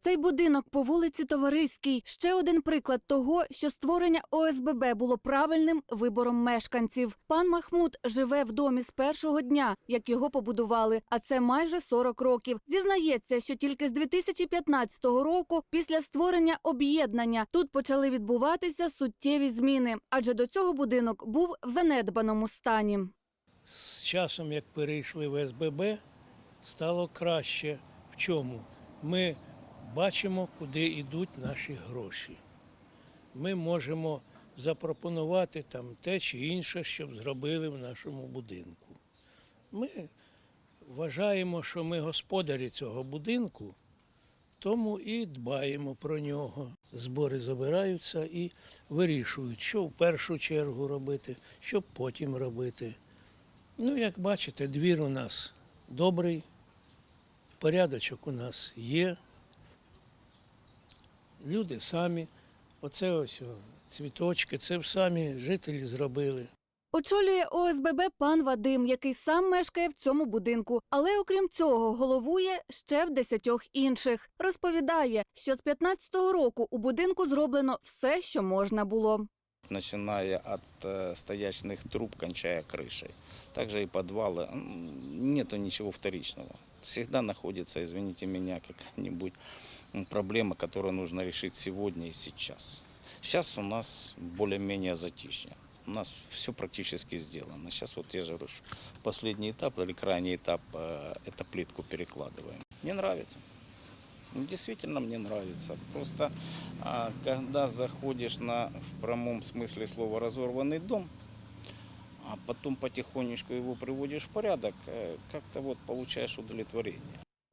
Цей будинок по вулиці Товариській ще один приклад того, що створення ОСББ було правильним вибором мешканців. Пан Махмуд живе в домі з першого дня, як його побудували, а це майже 40 років. Зізнається, що тільки з 2015 року, після створення об'єднання, тут почали відбуватися суттєві зміни, адже до цього будинок був в занедбаному стані. З часом, як перейшли в СББ, стало краще. В чому? Ми бачимо, куди йдуть наші гроші. Ми можемо запропонувати там те чи інше, щоб зробили в нашому будинку. Ми вважаємо, що ми господарі цього будинку, тому і дбаємо про нього. Збори забираються і вирішують, що в першу чергу робити, що потім робити. Ну, як бачите, двір у нас добрий, порядочок у нас є Люди самі, оце ось о, цвіточки, це самі жителі зробили. Очолює ОСББ пан Вадим, який сам мешкає в цьому будинку, але окрім цього головує ще в десятьох інших. Розповідає, що з 15-го року у будинку зроблено все, що можна було. начиная от э, стоячных труб, кончая крышей. Также и подвалы. М, Нету ничего вторичного. Всегда находится, извините меня, какая-нибудь м, проблема, которую нужно решить сегодня и сейчас. Сейчас у нас более-менее затишье. У нас все практически сделано. Сейчас вот я же говорю, последний этап или крайний этап э, это плитку перекладываем. Мне нравится. Ну, Действительно мне нравится. Просто а, когда заходишь на в прямом смысле слова разорванный дом, а потом потихонечку его приводишь в порядок, э, как-то вот получаешь удовлетворение.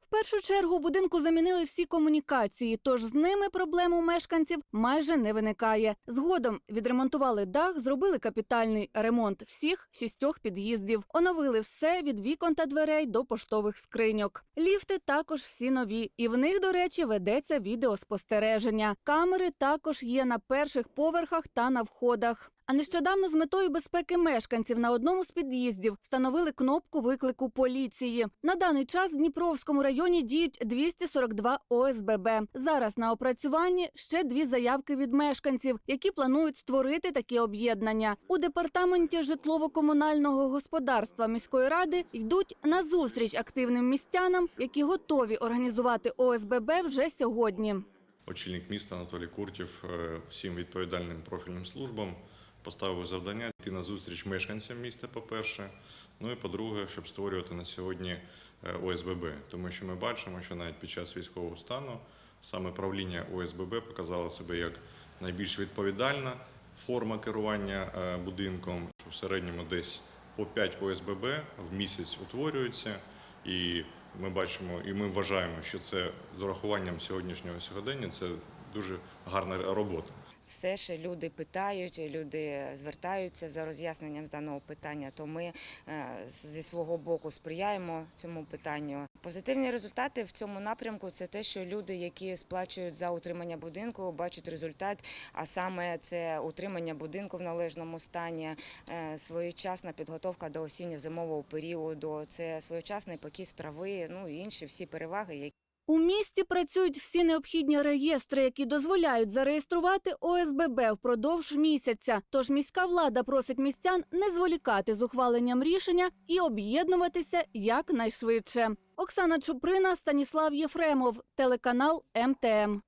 В першу чергу будинку замінили всі комунікації, тож з ними проблем у мешканців майже не виникає. Згодом відремонтували дах, зробили капітальний ремонт всіх шістьох під'їздів, оновили все від вікон та дверей до поштових скриньок. Ліфти також всі нові, і в них, до речі, ведеться відеоспостереження. Камери також є на перших поверхах та на входах. А нещодавно з метою безпеки мешканців на одному з під'їздів встановили кнопку виклику поліції. На даний час в Дніпровському районі діють 242 ОСББ. Зараз на опрацюванні ще дві заявки від мешканців, які планують створити такі об'єднання. У департаменті житлово-комунального господарства міської ради йдуть на зустріч активним містянам, які готові організувати ОСББ вже сьогодні. Очільник міста Анатолій Куртів е, всім відповідальним профільним службам поставив завдання йти на зустріч мешканцям міста, по-перше. Ну і по-друге, щоб створювати на сьогодні е, ОСББ. Тому що ми бачимо, що навіть під час військового стану саме правління ОСББ показало себе як найбільш відповідальна форма керування е, будинком, що в середньому десь по 5 ОСББ в місяць утворюються. І ми бачимо, і ми вважаємо, що це з урахуванням сьогоднішнього сьогодення це дуже гарна робота. Все ж люди питають, люди звертаються за роз'ясненням з даного питання. То ми е, зі свого боку сприяємо цьому питанню. Позитивні результати в цьому напрямку це те, що люди, які сплачують за утримання будинку, бачать результат. А саме це утримання будинку в належному стані, е, своєчасна підготовка до осінньо-зимового періоду, це своєчасний покіс трави, ну і інші всі переваги, які У місті працюють всі необхідні реєстри, які дозволяють зареєструвати ОСББ впродовж місяця. Тож міська влада просить містян не зволікати з ухваленням рішення і об'єднуватися якнайшвидше. Оксана Чуприна, Станіслав Єфремов, телеканал МТМ.